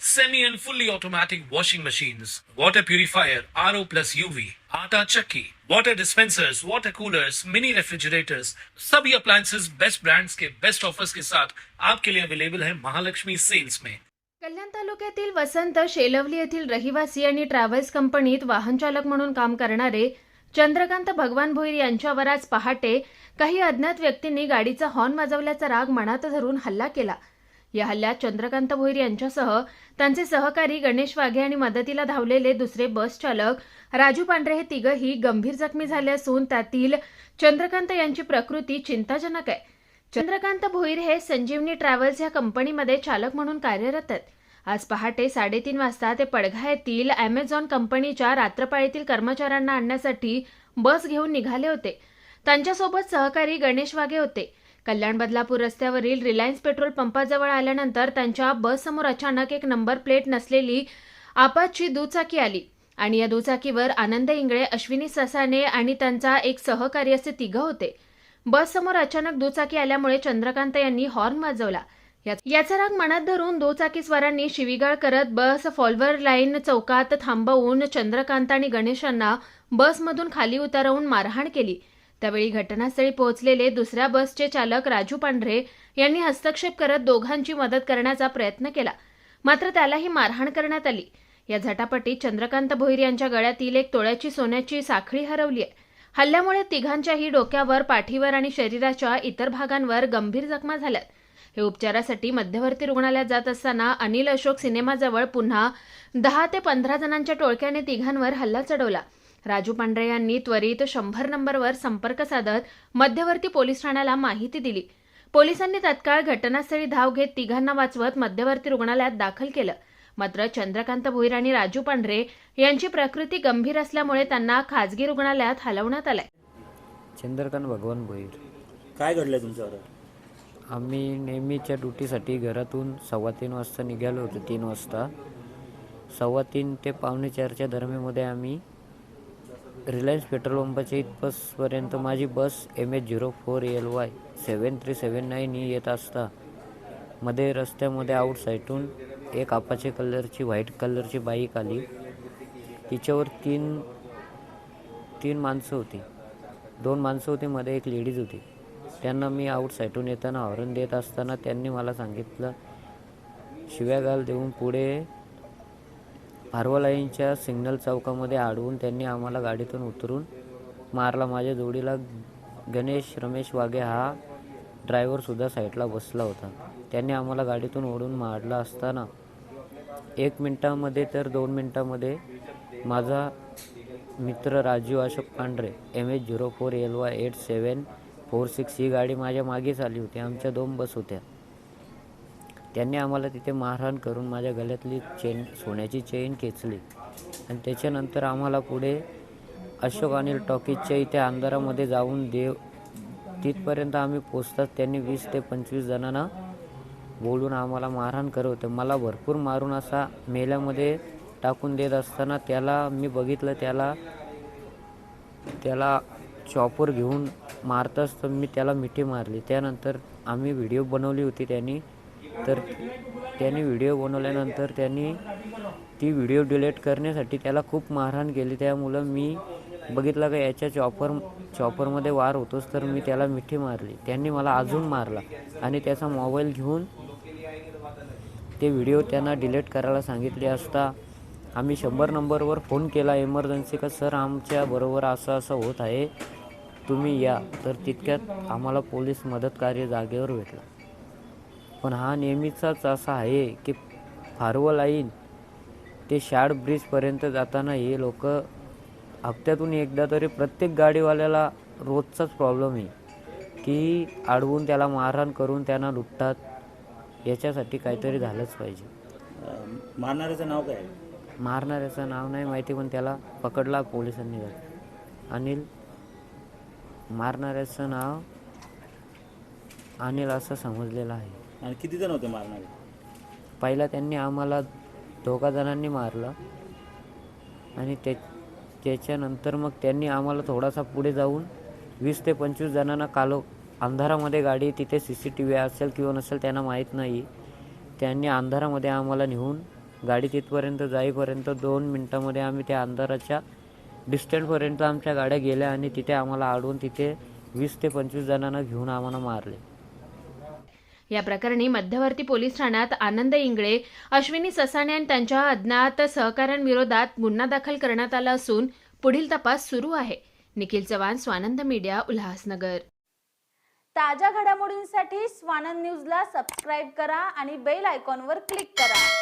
semi and fully automatic washing machines, water purifier, RO plus UV, आटा चक्की, water dispensers, water coolers, mini refrigerators, सभी appliances. Best brands के best offers के साथ आपके लिए अवेलेबल है महालक्ष्मी सेल्स में कल्याण तालुक्यातील वसंत शेलवली येथील रहिवासी आणि ट्रॅव्हल्स कंपनीत वाहन चालक म्हणून काम करणारे चंद्रकांत भगवान भोईर यांच्यावर आज पहाटे काही अज्ञात व्यक्तींनी गाडीचा हॉर्न वाजवल्याचा राग मनात धरून हल्ला केला. या हल्ल्यात चंद्रकांत भोईर यांच्यासह त्यांचे सहकारी गणेश वाघे आणि मदतीला धावलेले दुसरे बस चालक राजू पांढरे हे तिघही गंभीर जखमी झाले असून त्यातील चंद्रकांत यांची प्रकृती चिंताजनक आहे. चंद्रकांत भोईर हे संजीवनी ट्रॅव्हल्स या कंपनीमध्ये चालक म्हणून कार्यरत आहेत. आज पहाटे साडेतीन वाजता ते पडघा येथील अमेझॉन कंपनीच्या रात्रपाळीतील कर्मचाऱ्यांना आणण्यासाठी बस घेऊन निघाले होते. त्यांच्यासोबत सहकारी गणेश वाघे होते. कल्याण बदलापूर रस्त्यावरील रिलायन्स पेट्रोल पंपाजवळ आल्यानंतर त्यांच्या बससमोर अचानक एक नंबर प्लेट नसलेली आपाची दुचाकी आली. आणि या दुचाकीवर आनंद इंगळे अश्विनी ससाने आणि त्यांचा एक सहकारी असे तिघं होते. बससमोर अचानक दुचाकी आल्यामुळे चंद्रकांत यांनी हॉर्न वाजवला. याचा राग मनात धरून दुचाकीस्वारांनी शिवीगाळ करत बस फॉल्वर लाईन चौकात थांबवून चंद्रकांत आणि गणेशांना बसमधून खाली उतरवून मारहाण केली. त्यावेळी घटनास्थळी पोहोचलेले दुसऱ्या बसचे चालक राजू पांढरे यांनी हस्तक्षेप करत दोघांची मदत करण्याचा प्रयत्न केला. मात्र त्यालाही मारहाण करण्यात आली. या झटापटीत चंद्रकांत भोईर यांच्या गळ्यातील एक तोळ्याची सोन्याची साखळी हरवली आहे. हल्ल्यामुळे तिघांच्याही डोक्यावर पाठीवर आणि शरीराच्या इतर भागांवर गंभीर जखमा झाल्यात. हे उपचारासाठी मध्यवर्ती रुग्णालयात जात असताना अनिल अशोक सिनेमाजवळ पुन्हा दहा ते पंधरा जणांच्या टोळक्याने तिघांवर हल्ला चढवला. राजू पांढरे यांनी त्वरित शंभर नंबरवर संपर्क साधत मध्यवर्ती पोलीस ठाण्याला माहिती दिली. पोलिसांनी तत्काळ घटनास्थळी धाव घेत तिघांना वाचवत मध्यवर्ती रुग्णालयात दाखल केलं. मात्र चंद्रकांत भोईर आणि राजू पांढरे यांची प्रकृती गंभीर असल्यामुळे त्यांना खासगी रुग्णालयात हलवण्यात आलंय. चंद्रकांत भगवान भोईर. काय घडलंय तुमच्यावर आम्ही नेहमीच्या ड्युटीसाठी घरातून सव्वा तीन वाजता निघालो होतो तीन वाजता. सव्वा तीन ते पावणे चारच्या दरम्यामध्ये आम्ही रिलायन्स पेट्रोल पंपाच्या इथपासपर्यंत माझी bus M H zero four L Y seven three seven nine ही येत असता. मध्ये रस्त्यामध्ये आउटसाईडून एक आपाचे कलरची व्हाईट कलरची बाईक आली. तिच्यावर तीन तीन माणसं होती. दोन माणसं होती मध्ये एक लेडीज होती. त्यांना मी आउटसाईडून येताना हॉर्न देत असताना त्यांनी मला सांगितलं शिव्या घाल देऊन पुढे लाईनच्या सिग्नल चौकामध्ये अडवून त्यांनी आम्हाला गाडीतून उतरून मारला. माझ्या जोडीला गणेश रमेश वाघे हा ड्रायव्हरसुद्धा साईडला बसला होता. त्यांनी आम्हाला गाडीतून ओढून मारला असताना एक मिनटामध्ये तर दोन मिनटामध्ये माझा मित्र Rajiv Ashok Pandhare M H zero four L Y eight seven four six ही गाडी माझ्या मागेच आली होती. आमच्या दोन बस होत्या. त्यांनी आम्हाला तिथे मारहाण करून माझ्या गळ्यातली चेन सोन्याची चेन खेचली. आणि त्याच्यानंतर आम्हाला पुढे अशोक अनिल टॉकीजच्या इथे अंधारामध्ये जाऊन देव तिथपर्यंत आम्ही पोचतात त्यांनी वीस ते पंचवीस जणांना बोलून आम्हाला मारहाण करत होते. मला भरपूर मारून असा मेल्यामध्ये टाकून देत असताना त्याला मी बघितलं त्याला त्याला चॉपर घेऊन मारताच तर मी त्याला मिठी मारली. त्यानंतर आम्ही व्हिडिओ बनवली होती त्यांनी. तर त्याने व्हिडिओ बनवल्यानंतर त्यांनी ती व्हिडिओ डिलीट करण्यासाठी त्याला खूप मारहाण केली. त्यामुळं मी बघितलं का याच्या चॉपर चॉपरमध्ये वार होतोच तर मी त्याला मिठी मारली. त्यांनी मला अजून मारला आणि त्याचा मोबाईल घेऊन ते व्हिडिओ त्यांना डिलीट करायला सांगितले असता आम्ही शंभर नंबरवर फोन केला इमर्जन्सी का? सर आमच्या बरोबर असं असं होत आहे. तुम्ही या. तर तितक्यात आम्हाला पोलीस मदत कार्य जागेवर भेटला. पण हा नेहमीचाच असा आहे की फारवं लाईन ते शाड ब्रिजपर्यंत जाताना हे लोक हप्त्यातून एकदा तरी प्रत्येक गाडीवाल्याला रोजचाच प्रॉब्लेम आहे. की अडवून त्याला मारहाण करून त्यांना लुटतात याच्यासाठी काहीतरी झालंच पाहिजे. मारणाऱ्याचं नाव काय? मारणाऱ्याचं नाव नाही माहिती पण त्याला पकडला पोलिसांनी अनिल मारणाऱ्याचं नाव अनिल असं समजलेलं आहे. आणि किती जण होते मारणारे? पहिला त्यांनी आम्हाला दोघा जणांनी मारलं. आणि ते त्याच्यानंतर मग त्यांनी आम्हाला थोडासा पुढे जाऊन वीस ते पंचवीस जणांना कालो अंधारामध्ये गाडी तिथे सी सी टी व्ही असेल किंवा नसेल त्यांना माहीत नाही. त्यांनी अंधारामध्ये आम्हाला नेऊन गाडी तिथपर्यंत जाईपर्यंत दोन मिनटामध्ये आम्ही त्या अंधाराच्या डिस्टन्सपर्यंत आमच्या गाड्या गेल्या आणि तिथे आम्हाला अडवून तिथे वीस ते पंचवीस जणांना घेऊन आम्हाला मारले. या प्रकरणी मध्यवर्ती पोलीस ठाण्यात आनंद इंगळे अश्विनी ससाणे आणि त्यांच्या अज्ञात सहकाऱ्यांविरोधात गुन्हा दाखल करण्यात आला असून पुढील तपास सुरू आहे. निखिल चव्हाण स्वानंद मीडिया उल्हासनगर. ताज्या घडामोडींसाठी स्वानंद न्यूजला सबस्क्राईब करा आणि बेल आयकॉनवर क्लिक करा.